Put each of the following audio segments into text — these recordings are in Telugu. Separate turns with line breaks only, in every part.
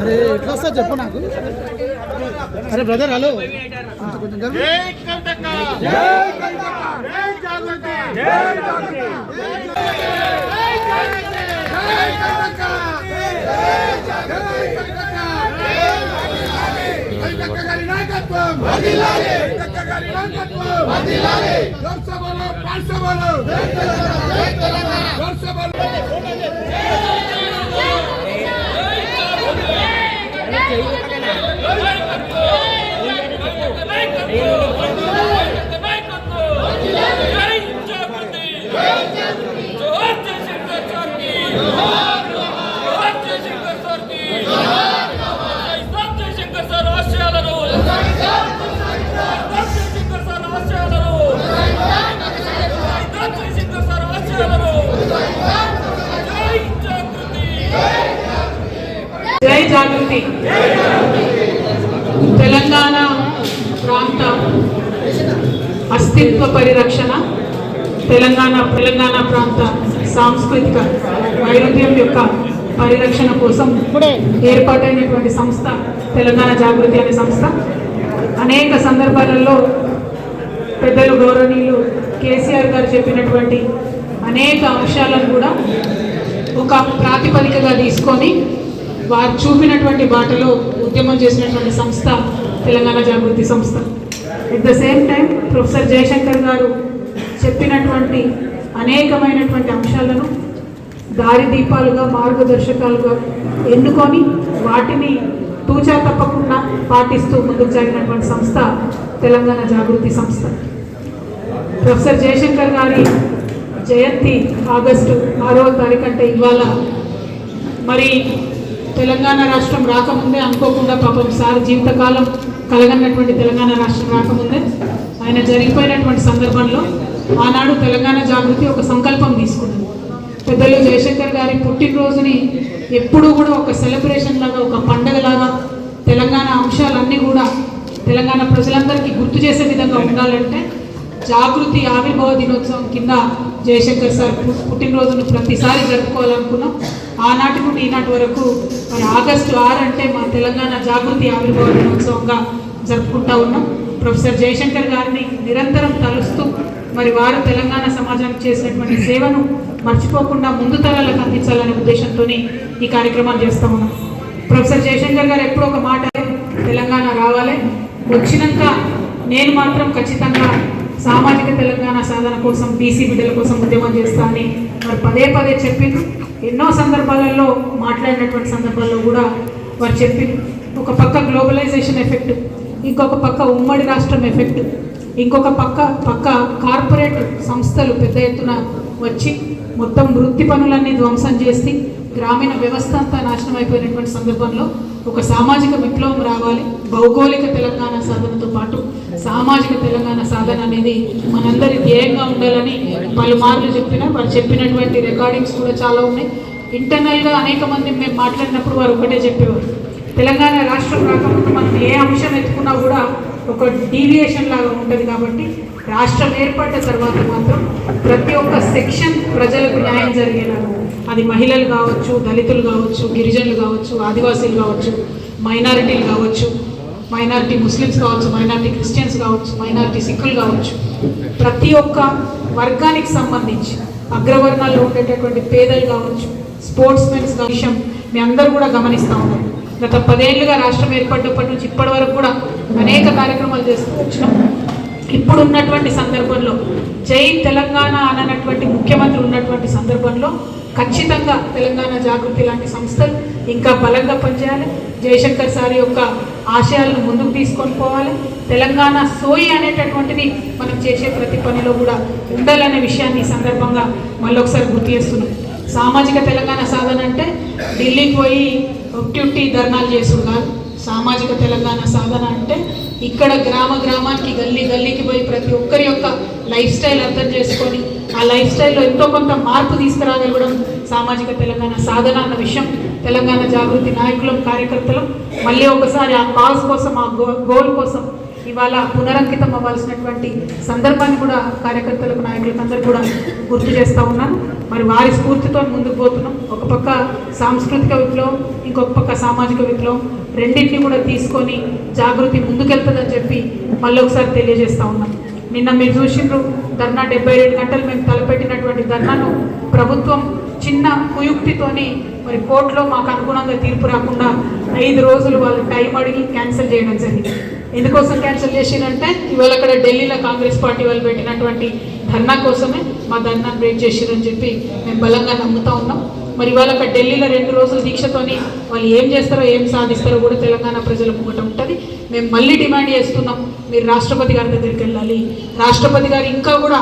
అరే ఎట్లా వస్తా చెప్పు నాకు అరే బ్రదర్ హలో కొంచెం జరుగు.
జై జాగృతి. తెలంగాణ ప్రాంత అస్తిత్వ పరిరక్షణ తెలంగాణ తెలంగాణ ప్రాంత సాంస్కృతిక వైరుధ్యం యొక్క పరిరక్షణ కోసం ఏర్పాటైనటువంటి సంస్థ తెలంగాణ జాగృతి అనే సంస్థ. అనేక సందర్భాలలో పెద్దలు గౌరవనీయులు కేసీఆర్ గారు చెప్పినటువంటి అనేక అంశాలను కూడా ఒక ప్రాతిపదికగా తీసుకొని వారు చూపినటువంటి బాటలో ఉద్యమం చేసినటువంటి సంస్థ తెలంగాణ జాగృతి సంస్థ. At the same time professor Jayashankar గారు చెప్పినటువంటి అనేకమైనటువంటి అంశాలను దారి దీపాలుగా మార్గదర్శకాలుగా ఎన్నుకొని వాటిని తూచా తప్పకుండా పాటిస్తూ ముందుకు జరిగినటువంటి సంస్థ తెలంగాణ జాగృతి సంస్థ. ప్రొఫెసర్ జయశంకర్ గారి జయంతి ఆగస్టు ఆరవ తారీఖు అంటే ఇవాళ. మరి తెలంగాణ రాష్ట్రం రాకముందే అనుకోకుండా పాపం సార్ జీవితకాలం కలగన్నటువంటి తెలంగాణ రాష్ట్రం రాకముందే ఆయన జరిగిపోయినటువంటి సందర్భంలో ఆనాడు తెలంగాణ జాగృతి ఒక సంకల్పం తీసుకుంది పెద్దలు జయశంకర్ గారి పుట్టినరోజుని ఎప్పుడూ కూడా ఒక సెలబ్రేషన్ లాగా ఒక పండగలాగా తెలంగాణ అంశాలన్నీ కూడా తెలంగాణ ప్రజలందరికీ గుర్తు చేసే విధంగా ఉండాలంటే జాగృతి ఆవిర్భావ దినోత్సవం కింద జయశంకర్ సార్ పుట్టినరోజును ప్రతిసారి జరుపుకోవాలనుకున్నాం. ఆనాటి నుండి ఈనాటి వరకు మరి ఆగస్టు ఆరు అంటే మా తెలంగాణ జాగృతి ఆవిర్భావ దినోత్సవంగా జరుపుకుంటా ఉన్నాం. ప్రొఫెసర్ జయశంకర్ గారిని నిరంతరం తలుస్తూ మరి వారు తెలంగాణ సమాజానికి చేసినటువంటి సేవను మర్చిపోకుండా ముందు తరాలకు అందించాలనే ఉద్దేశంతో ఈ కార్యక్రమాలు చేస్తా ఉన్నాం. ప్రొఫెసర్ జయశంకర్ గారు ఎప్పుడూ ఒక మాట తెలంగాణ రావాలి. వచ్చినాక నేను మాత్రం ఖచ్చితంగా సామాజిక తెలంగాణ సాధన కోసం బీసీ బిడ్డల కోసం ఉద్యమం చేస్తా అని మరి పదే పదే చెప్పిండ్రు. ఎన్నో సందర్భాలలో మాట్లాడినటువంటి సందర్భాల్లో కూడా వారు చెప్పింది ఒక పక్క గ్లోబలైజేషన్ ఎఫెక్ట్ ఇంకొక పక్క ఉమ్మడి రాష్ట్రం ఎఫెక్ట్ ఇంకొక పక్క పక్క కార్పొరేట్ సంస్థలు పెద్ద ఎత్తున వచ్చి మొత్తం వృత్తి పనులన్నీ ధ్వంసం చేసి గ్రామీణ వ్యవస్థ అంతా నాశనం అయిపోయినటువంటి సందర్భంలో ఒక సామాజిక విప్లవం రావాలి. భౌగోళిక తెలంగాణ సాధనతో పాటు సామాజిక తెలంగాణ సాధన అనేది మనందరి ధ్యేయంగా ఉండాలని పలుమార్లు చెప్పిన వారు చెప్పినటువంటి రికార్డింగ్స్ కూడా చాలా ఉన్నాయి. ఇంటర్నల్గా అనేక మంది మేము మాట్లాడినప్పుడు వారు ఒకటే చెప్పేవారు. తెలంగాణ రాష్ట్రం రాకముందు మనం ఏ అంశం ఎత్తుకున్నా కూడా ఒక డీవియేషన్ లాగా ఉంటుంది కాబట్టి రాష్ట్రం ఏర్పడ్డ తర్వాత మాత్రం ప్రతి ఒక్క సెక్షన్ ప్రజలకు న్యాయం జరిగేలాగా అది మహిళలు కావచ్చు దళితులు కావచ్చు గిరిజనులు కావచ్చు ఆదివాసీలు కావచ్చు మైనారిటీలు కావచ్చు మైనారిటీ ముస్లిమ్స్ కావచ్చు మైనారిటీ క్రిస్టియన్స్ కావచ్చు మైనారిటీ సిక్కులు కావచ్చు. ప్రతి ఒక్క వర్గానికి సంబంధించి అగ్రవర్ణాల్లో ఉండేటటువంటి పేదలు కావచ్చు స్పోర్ట్స్ మెన్స్ విషయం మీ అందరూ కూడా గమనిస్తూ ఉన్నారు. గత పదేళ్ళుగా రాష్ట్రం ఏర్పడినప్పటి నుంచి ఇప్పటి వరకు కూడా అనేక కార్యక్రమాలు చేస్తూ వచ్చినాం. ఇప్పుడు ఉన్నటువంటి సందర్భంలో జై తెలంగాణ అననటువంటి ముఖ్యమంత్రి ఉన్నటువంటి సందర్భంలో ఖచ్చితంగా తెలంగాణ జాగృతి లాంటి సంస్థలు ఇంకా బలంగా పనిచేయాలి. జయశంకర్ సార్ యొక్క ఆశయాలను ముందుకు తీసుకొని పోవాలి. తెలంగాణ సోయి అనేటటువంటిది మనం చేసే ప్రతి పనిలో కూడా ఉండాలనే విషయాన్ని ఈ సందర్భంగా మళ్ళొకసారి గుర్తు చేస్తున్నాం. సామాజిక తెలంగాణ సాధన అంటే ఢిల్లీకి పోయి ఒట్టి ధర్నాలు చేస్తున్నారు. సామాజిక తెలంగాణ సాధన అంటే ఇక్కడ గ్రామ గ్రామానికి గల్లీ గల్లీకి పోయి ప్రతి ఒక్కరి యొక్క లైఫ్ స్టైల్ అర్థం చేసుకొని ఆ లైఫ్ స్టైల్లో ఎంతో కొంత మార్పు తీసుకురాగలగడం సామాజిక తెలంగాణ సాధన అన్న విషయం. తెలంగాణ జాగృతి నాయకులం కార్యకర్తలు. మళ్ళీ ఒకసారి ఆ కాజ్ కోసం ఆ గోల్ కోసం ఇవాళ పునరంకితం అవ్వాల్సినటువంటి సందర్భాన్ని కూడా కార్యకర్తలకు నాయకులకు అందరూ కూడా గుర్తు చేస్తూ ఉన్నాను మరి వారి స్ఫూర్తితో ముందుకు పోతున్నాం. ఒక పక్క సాంస్కృతిక విప్లవం ఇంకొక పక్క సామాజిక విప్లవం. రెండింటిని కూడా తీసుకొని జాగృతి ముందుకెళ్తుందని చెప్పి మళ్ళీ ఒకసారి తెలియజేస్తూ ఉన్నాం. నిన్న మీరు చూసిండ్రు ధర్నా డెబ్బై రెండు గంటలు మేము తలపెట్టినటువంటి ధర్నాను ప్రభుత్వం చిన్న కుయుక్తితోని మరి కోర్టులో మాకు అనుగుణంగా తీర్పు రాకుండా ఐదు రోజులు వాళ్ళు టైం అడిగి క్యాన్సిల్ చేయడం జరిగింది. ఎందుకోసం క్యాన్సిల్ చేసిరంటే ఇవాళ అక్కడ ఢిల్లీలో కాంగ్రెస్ పార్టీ వాళ్ళు పెట్టినటువంటి ధర్నా కోసమే మా ధర్నా బ్రేక్ చేసిరని చెప్పి మేము బలంగా నమ్ముతా ఉన్నాం. మరి ఇవాళ అక్కడ ఢిల్లీలో రెండు రోజుల దీక్షతోని వాళ్ళు ఏం చేస్తారో ఏం సాధిస్తారో కూడా తెలంగాణ ప్రజల ముంగట ఉంటుంది. మేము మళ్ళీ డిమాండ్ చేస్తున్నాం మీరు రాష్ట్రపతి గారి దగ్గరికి వెళ్ళాలి. రాష్ట్రపతి గారు ఇంకా కూడా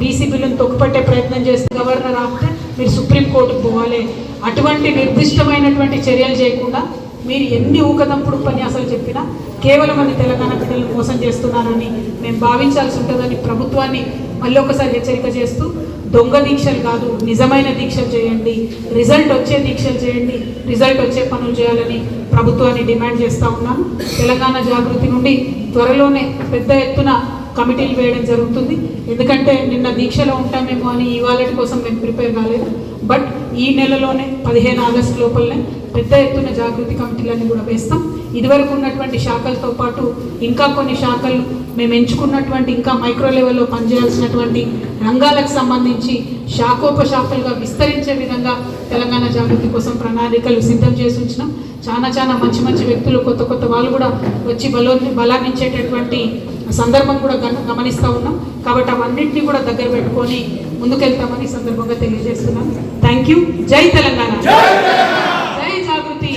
బీసీ బిల్లును తొక్కుపట్టే ప్రయత్నం చేస్తే గవర్నర్ ఆపితే మీరు సుప్రీంకోర్టుకు పోవాలి. అటువంటి నిర్దిష్టమైనటువంటి చర్యలు చేయకుండా మీరు ఎన్ని ఊకదంపుడు ఉపన్యాసాలు చెప్పినా కేవలం అది తెలంగాణ బిడ్డలను మోసం చేస్తున్నారని మేము భావించాల్సి ఉంటుందని ప్రభుత్వాన్ని మళ్ళీ ఒకసారి హెచ్చరిక చేస్తూ దొంగ దీక్షలు కాదు నిజమైన దీక్షలు చేయండి. రిజల్ట్ వచ్చే దీక్షలు చేయండి. రిజల్ట్ వచ్చే పనులు చేయాలని ప్రభుత్వాన్ని డిమాండ్ చేస్తూ ఉన్నాను. తెలంగాణ జాగృతి నుండి త్వరలోనే పెద్ద ఎత్తున కమిటీలు వేయడం జరుగుతుంది. ఎందుకంటే నిన్న దీక్షలో ఉంటామేమో అని ఇవాళ కోసం మేము ప్రిపేర్ కాలేదు. బట్ ఈ నెలలోనే పదిహేను ఆగస్టు లోపలనే పెద్ద ఎత్తున జాగృతి కమిటీలన్నీ కూడా వేస్తాం. ఇదివరకు ఉన్నటువంటి శాఖలతో పాటు ఇంకా కొన్ని శాఖలు మేము ఎంచుకున్నటువంటి ఇంకా మైక్రో లెవెల్లో పనిచేయాల్సినటువంటి రంగాలకు సంబంధించి శాఖోపశాఖలుగా విస్తరించే విధంగా తెలంగాణ జాగృతి కోసం ప్రణాళికలు సిద్ధం చేసి ఉంచినాం. చాలా చాలా మంచి మంచి వ్యక్తులు కొత్త కొత్త వాళ్ళు కూడా వచ్చి బలో బలాన్నిచ్చేటటువంటి సందర్భం కూడా గమ- గమనిస్తూ ఉన్నాం. కాబట్టి అవన్నింటినీ కూడా దగ్గర పెట్టుకొని ముందుకెళ్తామని ఈ సందర్భంగా తెలియజేస్తున్నాం థ్యాంక్ యూ జై తెలంగాణ. జై జాగృతి.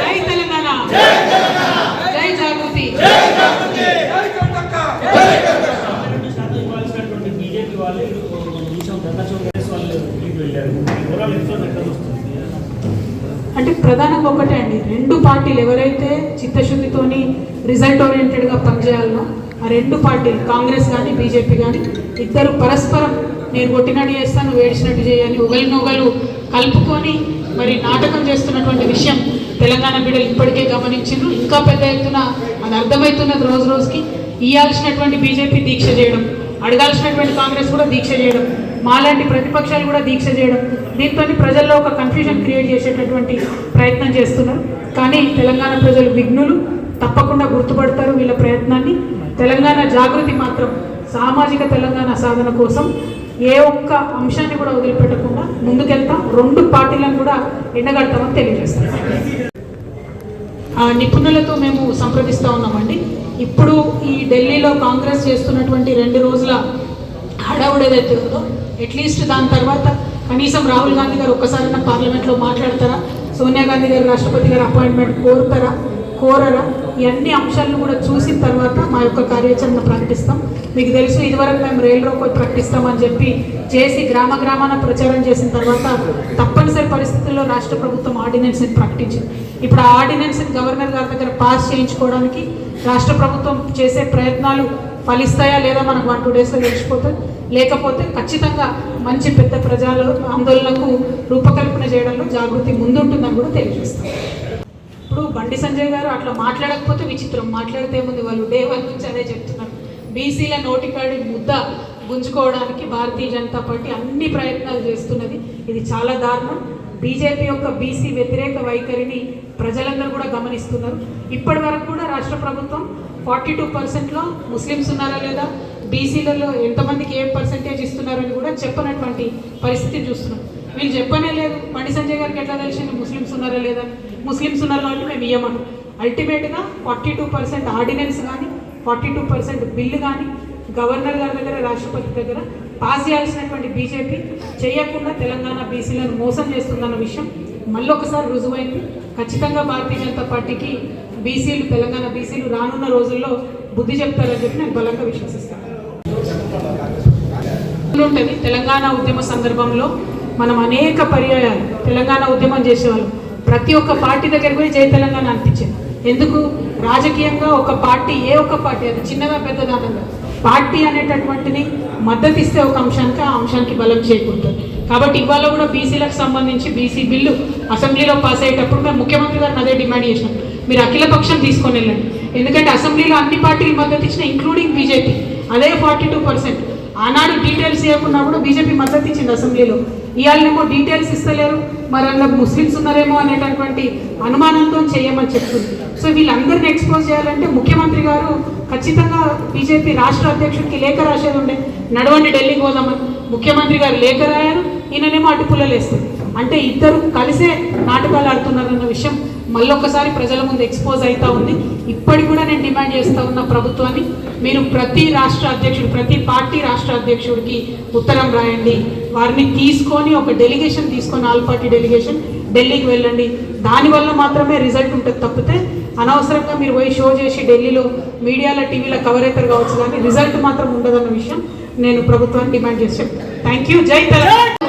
జై తెలంగాణ. జై జాగృతి.
వాళ్ళు నిమిషం గత కాంగ్రెస్ వాళ్ళు ఢిల్లీకి వెళ్ళారు ఓవరాల్ ఇన్ఫ్లుయెన్స్ ఎక్కడ వస్తుంది
అంటే ప్రధానంగా ఒకటే అండి రెండు పార్టీలు ఎవరైతే చిత్తశుద్ధితోని రిజల్ట్ ఓరియంటెడ్గా పనిచేయాలనో ఆ రెండు పార్టీలు కాంగ్రెస్ కానీ బీజేపీ కానీ ఇద్దరు పరస్పరం నేను కొట్టినట్టు చేస్తాను వేడిచినట్టు చేయని ఒకరినొకరు కలుపుకొని మరి నాటకం చేస్తున్నటువంటి విషయం తెలంగాణ బిడ్డలు ఇప్పటికే గమనించిండ్రు. ఇంకా పెద్ద ఎత్తున అది అర్థమవుతున్నది రోజు రోజుకి ఇయ్యాల్సినటువంటి బీజేపీ దీక్ష చేయడం అడగాల్సినటువంటి కాంగ్రెస్ కూడా దీక్ష చేయడం. మాలాంటి ప్రతిపక్షాలు కూడా దీక్ష చేయడం దీంతో ప్రజల్లో ఒక కన్ఫ్యూజన్ క్రియేట్ చేసేటటువంటి ప్రయత్నం చేస్తున్నారు. కానీ తెలంగాణ ప్రజలు విఘ్నులు తప్పకుండా గుర్తుపడతారు వీళ్ళ ప్రయత్నాన్ని. తెలంగాణ జాగృతి మాత్రం సామాజిక తెలంగాణ సాధన కోసం ఏ ఒక్క అంశాన్ని కూడా వదిలిపెట్టకుండా ముందుకెళ్తాం రెండు పార్టీలను కూడా ఎండగడతామని తెలియజేస్తాం ఆ నిపుణులతో మేము సంప్రదిస్తూ ఉన్నామండి. ఇప్పుడు ఈ ఢిల్లీలో కాంగ్రెస్ చేస్తున్నటువంటి రెండు రోజుల హడావుడేదైతే ఉందో అట్లీస్ట్ దాని తర్వాత కనీసం రాహుల్ గాంధీ గారు ఒక్కసారైనా పార్లమెంట్లో మాట్లాడతారా సోనియా గాంధీ గారు రాష్ట్రపతి గారు అపాయింట్మెంట్ కోరుతారా కోరరా ఈ అన్ని అంశాలను కూడా చూసిన తర్వాత మా యొక్క కార్యాచరణ ప్రకటిస్తాం మీకు తెలుసు ఇదివరకు మేము రైల్ రోకో ప్రకటిస్తామని చెప్పి చేసి గ్రామ గ్రామాన ప్రచారం చేసిన తర్వాత తప్పనిసరి పరిస్థితుల్లో రాష్ట్ర ప్రభుత్వం ఆర్డినెన్స్ని ప్రకటించింది. ఇప్పుడు ఆ ఆర్డినెన్స్ని గవర్నర్ గారి దగ్గర పాస్ చేయించుకోవడానికి రాష్ట్ర ప్రభుత్వం చేసే ప్రయత్నాలు ఫలిస్తాయా లేదా మనకు వన్ టూ డేస్లో తెలిసిపోతుంది లేకపోతే ఖచ్చితంగా మంచి పెద్ద ప్రజల ఆందోళనకు రూపకల్పన చేయడంలో జాగృతి ముందుంటుందని కూడా తెలియజేస్తాం. ఇప్పుడు బండి సంజయ్ గారు అట్లా మాట్లాడకపోతే విచిత్రం. మాట్లాడితే ఏముంది? వాళ్ళు డే వన్ నుంచి అదే చెప్తున్నారు. బీసీల నోటికాడి ముద్ద గుంజుకోవడానికి భారతీయ జనతా పార్టీ అన్ని ప్రయత్నాలు చేస్తున్నది. ఇది చాలా దారుణం. బీజేపీ యొక్క బీసీ వ్యతిరేక వైఖరిని ప్రజలందరూ కూడా గమనిస్తున్నారు. ఇప్పటి వరకు కూడా రాష్ట్ర ప్రభుత్వం ఫార్టీ టూ పర్సెంట్లో ముస్లిమ్స్ ఉన్నారా లేదా? బీసీలలో ఎంతమందికి ఏ పర్సెంటేజ్ ఇస్తున్నారని కూడా చెప్పనటువంటి పరిస్థితి చూస్తున్నాం. వీళ్ళు చెప్పనే లేదు. బండి సంజయ్ గారికి ఎట్లా తెలిసింది? ముస్లిమ్స్ ఉన్నారా లేదా? ముస్లిమ్స్ ఉన్నారు కాబట్టి మేము ఇయ్యమను. అల్టిమేట్గా ఫార్టీ టూ పర్సెంట్ ఆర్డినెన్స్ కానీ ఫార్టీ టూ పర్సెంట్ బిల్లు కానీ గవర్నర్ గారి దగ్గర రాష్ట్రపతి దగ్గర పాస్ చేయాల్సినటువంటి బీజేపీ చేయకుండా తెలంగాణ బీసీలను మోసం చేస్తుందన్న విషయం మళ్ళీ ఒకసారి రుజువైంది. ఖచ్చితంగా భారతీయ జనతా పార్టీకి బీసీలు తెలంగాణ బీసీలు రానున్న రోజుల్లో బుద్ధి చెప్తారని చెప్పి నేను బలంగా విశ్వసిస్తాను. ఉంటుంది. తెలంగాణ ఉద్యమ సందర్భంలో మనం అనేక పర్యాయాలు తెలంగాణ ఉద్యమం చేసేవాళ్ళం. ప్రతి ఒక్క పార్టీ దగ్గర పోయి జయ తెలంగాణ అనిపించింది. ఎందుకు? రాజకీయంగా ఒక పార్టీ ఏ ఒక్క పార్టీ అది చిన్నదా పెద్దదా పార్టీ అనేటటువంటిని మద్దతు ఇస్తే ఒక అంశానికి ఆ అంశానికి బలం చేకూరుతుంది. కాబట్టి ఇవాళ కూడా బీసీలకు సంబంధించి బీసీ బిల్లు అసెంబ్లీలో పాస్ అయ్యేటప్పుడు మేము ముఖ్యమంత్రి గారిని అదే డిమాండ్ చేసినాం మీరు అఖిల పక్షం తీసుకొని వెళ్ళండి. ఎందుకంటే అసెంబ్లీలో అన్ని పార్టీలు మద్దతు ఇచ్చిన ఇంక్లూడింగ్ బీజేపీ అదే ఫార్టీ టూ పర్సెంట్ ఆనాడు డీటెయిల్స్ ఇవ్వకుండా కూడా బీజేపీ మద్దతు ఇచ్చింది అసెంబ్లీలో. ఇవాళనేమో డీటెయిల్స్ ఇస్తలేరు. మరి అందులో ముస్లిమ్స్ ఉన్నారేమో అనేటటువంటి అనుమానంతో చేయమని చెప్తుంది. సో వీళ్ళందరిని ఎక్స్పోజ్ చేయాలంటే ముఖ్యమంత్రి గారు ఖచ్చితంగా బీజేపీ రాష్ట్ర అధ్యక్షుడికి లేఖ రాసేది ఉండే. నడవండి ఢిల్లీకి పోదామని. ముఖ్యమంత్రి గారు లేఖ రాయారు ఈయననేమో అటు పుల్లలేస్తారు అంటే ఇద్దరు కలిసే నాటకాలు ఆడుతున్నారన్న విషయం మళ్ళొక్కసారి ప్రజల ముందు ఎక్స్పోజ్ అవుతా ఉంది. ఇప్పటికి కూడా నేను డిమాండ్ చేస్తూ ఉన్న ప్రభుత్వాన్ని మీరు ప్రతి రాష్ట్ర అధ్యక్షుడు ప్రతి పార్టీ రాష్ట్ర అధ్యక్షుడికి ఉత్తరం రాయండి. వారిని తీసుకొని ఒక డెలిగేషన్ తీసుకొని ఆల్ పార్టీ డెలిగేషన్ ఢిల్లీకి వెళ్ళండి. దానివల్ల మాత్రమే రిజల్ట్ ఉంటుంది తప్పితే అనవసరంగా మీరు పోయి షో చేసి ఢిల్లీలో మీడియాలో టీవీలో కవర్ అవుతారు కావచ్చు కానీ రిజల్ట్ మాత్రం ఉండదన్న విషయం నేను ప్రభుత్వాన్ని డిమాండ్ చేసి చెప్తాను. Thank you Jai Telangana.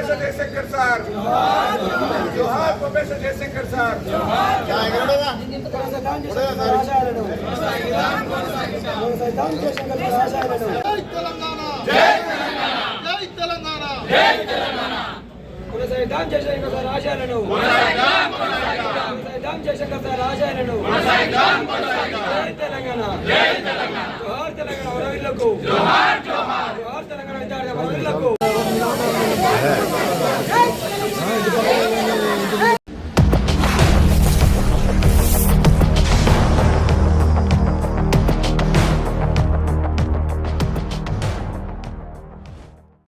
భూపేశ Jayashankar sir జోహార్
భూపేశ జయశంకర్ సార్ కొనసాగిద్దాం జయశంకర్ సార్ ఆశయాలను తెలంగాణ తెలంగాణ జోహార్ తెలంగాణ వరవిలకు విద్యార్థి వరవిలకు হ্যাঁ